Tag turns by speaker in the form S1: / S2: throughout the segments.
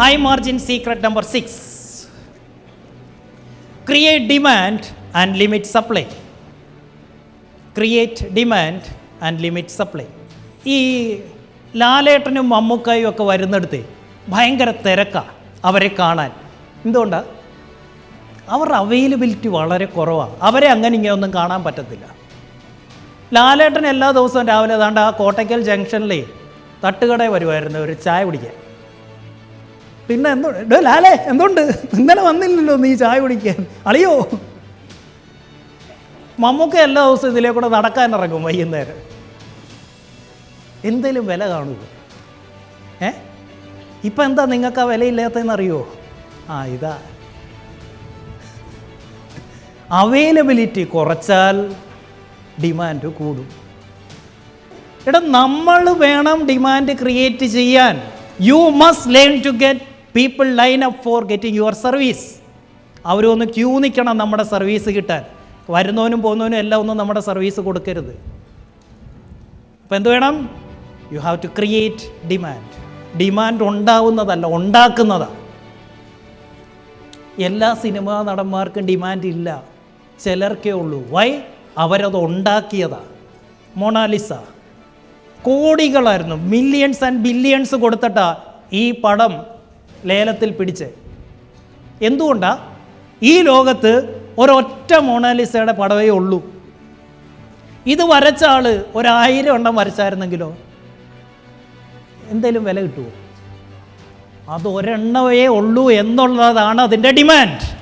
S1: high margin secret number six create demand and limit supply create demand and limit supply ഈ ലാലേട്ടനും മമ്മൂക്കായും ഒക്കെ വരുന്നിടത്ത് ഭയങ്കര തിരക്കാണ് അവരെ കാണാൻ. എന്തുകൊണ്ടാണ് അവരുടെ അവൈലബിലിറ്റി വളരെ കുറവാണ് അവരെ അങ്ങനെ ഇങ്ങനെ ഒന്നും കാണാൻ പറ്റത്തില്ല. ലാലേട്ടൻ എല്ലാ ദിവസവും രാവിലെ ഏതാണ്ട് ആ കോട്ടയ്ക്കൽ ജംഗ്ഷനിലേ തട്ടുകട വരുമായിരുന്നു ഒരു ചായ കുടിക്കാൻ. പിന്നെ എന്തോ ലാലേ എന്തുണ്ട്? ഇന്നലെ വന്നില്ലല്ലോ നീ ചായ കുടിക്കാൻ. അളിയോ. മമ്മൂക്ക എല്ലാ ദിവസവും ഇതിലേ കൂടെ നടക്കാൻ ഇറങ്ങും വൈകുന്നേരം. എന്തേലും വില കാണുമോ ഏ? ഇപ്പം എന്താ നിങ്ങൾക്ക് ആ വിലയില്ലാത്തതെന്ന് അറിയോ? ആ ഇതാ. അവൈലബിലിറ്റി കുറച്ചാൽ ഡിമാൻഡ് കൂടും. എടാ നമ്മൾ വേണം ഡിമാൻഡ് ക്രിയേറ്റ് ചെയ്യാൻ. You must learn to get people line up for getting your service അവരൊന്ന് ക്യൂ നിൽക്കണം നമ്മുടെ സർവീസ് കിട്ടാൻ. വരുന്നവനും പോകുന്നവനും എല്ലാം ഒന്നും നമ്മുടെ സർവീസ് കൊടുക്കരുത്. അപ്പോൾ എന്ത് വേണം? You have to create demand demand ഉണ്ടാവുന്നതല്ല ഉണ്ടാക്കുന്നതാണ് എല്ലാ സിനിമാ നടന്മാർക്കും ഡിമാൻഡ് ഇല്ല. ചിലർക്കേ ഉള്ളൂ. വൈ അവരത് ഉണ്ടാക്കിയതാ. മൊണാലിസ കോടികളായിരുന്നു. മില്യൺസ് ആൻഡ് ബില്യൺസ് കൊടുത്തിട്ടാ ഈ പടം ലേലത്തിൽ പിടിച്ച്. എന്തുകൊണ്ടാണ് ഈ ലോകത്ത് ഒരൊറ്റ മോണാലിസയുടെ പടവേ ഉള്ളൂ. ഇത് വരച്ച ആൾ ഒരായിരം എണ്ണം വരച്ചായിരുന്നെങ്കിലോ? എന്തേലും വില കിട്ടുമോ അത് ഒരെണ്ണവേ ഉള്ളൂ എന്നുള്ളതാണ് അതിന്റെ ഡിമാൻഡ്.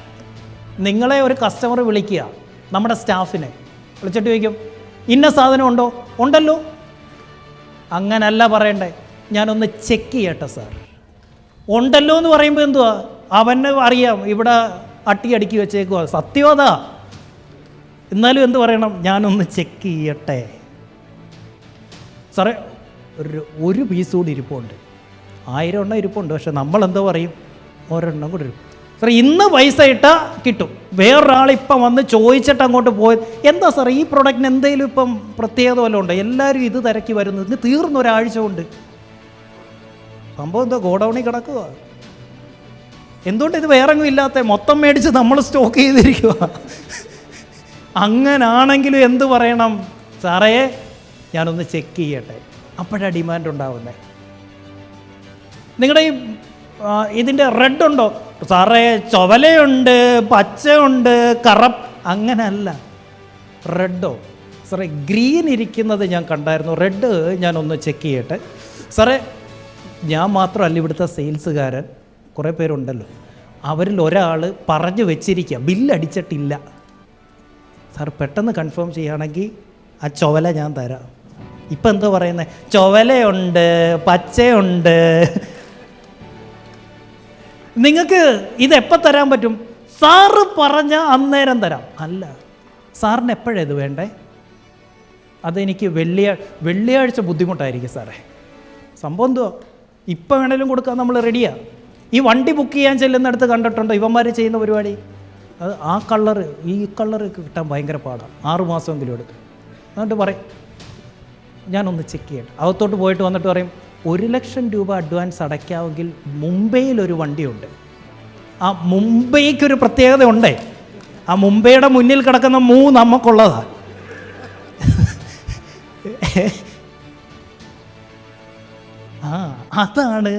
S1: നിങ്ങളെ ഒരു കസ്റ്റമർ വിളിക്കുക നമ്മുടെ സ്റ്റാഫിനെ. വിളിച്ചിട്ട് ചോദിക്കും ഇന്ന സാധനം ഉണ്ടോ? ഉണ്ടല്ലോ. അങ്ങനല്ല പറയണ്ടേ. ഞാനൊന്ന് ചെക്ക് ചെയ്യട്ടെ സാർ. ഉണ്ടല്ലോ എന്ന് പറയുമ്പോൾ എന്തുവാ? അവന് അറിയാം. ഇവിടെ അട്ടി അടുക്കി വെച്ചേക്കുക സത്യവതാ എന്നാലും എന്ത് പറയണം? ഞാനൊന്ന് ചെക്ക് ചെയ്യട്ടെ. സാറേ ഒരു ഒരു പീസ് കൂടി ഇരിപ്പുണ്ട്. ആയിരം എണ്ണം ഇരിപ്പുണ്ട്. പക്ഷെ നമ്മൾ എന്താ പറയും? ഒരെണ്ണം കൂടി ഇരിക്കും സാർ ഇന്ന് പൈസ ഇട്ടാൽ കിട്ടും. വേറൊരാൾ ഇപ്പം വന്ന് ചോദിച്ചിട്ട് അങ്ങോട്ട് പോയത് എന്താ സാർ ഈ പ്രൊഡക്റ്റിന് എന്തെങ്കിലും ഇപ്പം പ്രത്യേകത വല്ലതും ഉണ്ടോ? എല്ലാവരും ഇത് തിരക്കി വരുന്നു. ഇന്ന് തീർന്നൊരാഴ്ച കൊണ്ട്. സംഭവം എന്തോ ഗോഡൗണിൽ കിടക്കുക എന്തുകൊണ്ട് ഇത് വേറെങ്ങും ഇല്ലാത്ത മൊത്തം മേടിച്ച് നമ്മൾ സ്റ്റോക്ക് ചെയ്തിരിക്കുക അങ്ങനാണെങ്കിലും എന്ത് പറയണം? സാറേ ഞാനൊന്ന് ചെക്ക് ചെയ്യട്ടെ. അപ്പോഴാണ് ഡിമാൻഡ് ഉണ്ടാവുന്നത് നിങ്ങളുടെ ഈ ഇതിന്റെ റെഡ് ഉണ്ടോ? സാറേ ചുവലയുണ്ട് പച്ചയുണ്ട് കറപ്പ് അങ്ങനല്ല. റെഡോ സാറേ ഗ്രീൻ ഇരിക്കുന്നത് ഞാൻ കണ്ടായിരുന്നു. റെഡ് ഞാനൊന്ന് ചെക്ക് ചെയ്യട്ടെ. സാറേ ഞാൻ മാത്രമല്ല ഇവിടുത്തെ സെയിൽസുകാരൻ കുറേ പേരുണ്ടല്ലോ. അവരിൽ ഒരാൾ പറഞ്ഞു വെച്ചിരിക്കുക ബില്ലടിച്ചിട്ടില്ല. സാർ പെട്ടെന്ന് കൺഫേം ചെയ്യുകയാണെങ്കിൽ ആ ചുവല ഞാൻ തരാം. ഇപ്പം എന്താ പറയുന്നത് ചുവലയുണ്ട് പച്ചയുണ്ട്. നിങ്ങൾക്ക് ഇത് എപ്പോൾ തരാൻ പറ്റും? സാറ് പറഞ്ഞ അന്നേരം തരാം. അല്ല സാറിന് എപ്പോഴാണ് ഇത് വേണ്ടേ? അതെനിക്ക് വെള്ളിയാ വെള്ളിയാഴ്ച ബുദ്ധിമുട്ടായിരിക്കും സാറേ. സംഭവം എന്തുവാ? ഇപ്പം വേണേലും കൊടുക്കാൻ നമ്മൾ റെഡിയാണ് ഈ വണ്ടി ബുക്ക് ചെയ്യാൻ ചെല്ലുന്നിടത്ത് കണ്ടിട്ടുണ്ടോ? ഇവന്മാർ ചെയ്യുന്ന പരിപാടി? അത് ആ കളറ് ഈ കളറ് കിട്ടാൻ ഭയങ്കര പാടാണ് ആറ് മാസമെങ്കിലും എടുക്കും. എന്നിട്ട് പറയും ഞാനൊന്ന് ചെക്ക് ചെയ്യട്ടെ. അകത്തോട്ട് പോയിട്ട് വന്നിട്ട് പറയും ഒരു ലക്ഷം രൂപ അഡ്വാൻസ് അടയ്ക്കാമെങ്കിൽ മുംബൈയിലൊരു വണ്ടിയുണ്ട്. ആ മുംബൈക്കൊരു പ്രത്യേകത ഉണ്ടേ ആ മുംബൈയുടെ മുന്നിൽ കിടക്കുന്ന മൂ നമുക്കുള്ളതാണ് ആ അതാണ്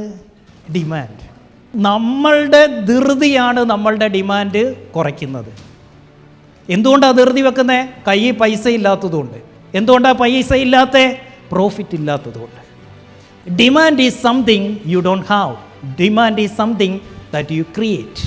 S1: ഡിമാൻഡ് നമ്മളുടെ ധൃതിയാണ് നമ്മളുടെ ഡിമാൻഡ് കുറയ്ക്കുന്നത്. എന്തുകൊണ്ടാണ് ധൃതി വെക്കുന്നത് കയ്യിൽ പൈസ ഇല്ലാത്തതുകൊണ്ട്. എന്തുകൊണ്ടാണ് പൈസ ഇല്ലാത്ത? പ്രോഫിറ്റ് ഇല്ലാത്തതുകൊണ്ട്. Demand is something you don't have demand is something that you create